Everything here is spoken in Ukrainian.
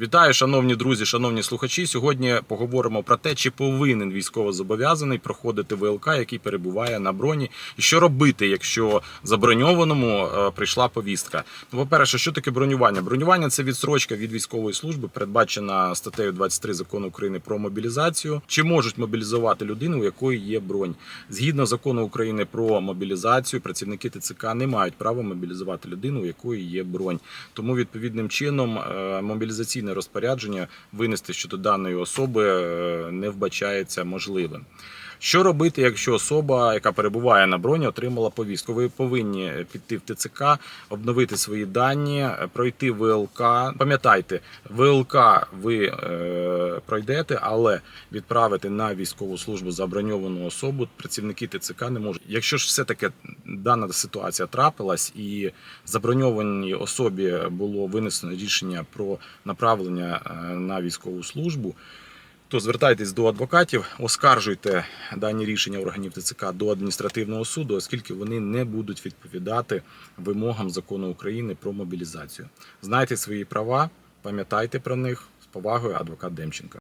Вітаю, шановні друзі, шановні слухачі. Сьогодні поговоримо про те, чи повинен військовозобов'язаний проходити ВЛК, який перебуває на броні, і що робити, якщо заброньованому е, прийшла повістка. Ну, по-перше, що таке бронювання? Бронювання це відсрочка від військової служби, передбачена статтею 23 закону України про мобілізацію. Чи можуть мобілізувати людину, у якої є бронь? Згідно закону України про мобілізацію, працівники ТЦК не мають права мобілізувати людину, у якої є бронь. Тому відповідним чином е, мобілізаційне розпорядження винести щодо даної особи е, не вбачається можливим. Що робити, якщо особа, яка перебуває на броні, отримала повістку? Ви повинні піти в ТЦК, обновити свої дані, пройти ВЛК. Пам'ятайте, ВЛК ви е, пройдете, але відправити на військову службу заброньовану особу працівники ТЦК не можуть. Якщо ж все таки дана ситуація трапилась і заброньованій особі було винесено рішення про направлення е, на військову службу. То звертайтесь до адвокатів, оскаржуйте дані рішення органів ТЦК до адміністративного суду, оскільки вони не будуть відповідати вимогам закону України про мобілізацію. Знайте свої права, пам'ятайте про них з повагою, адвокат Демченко.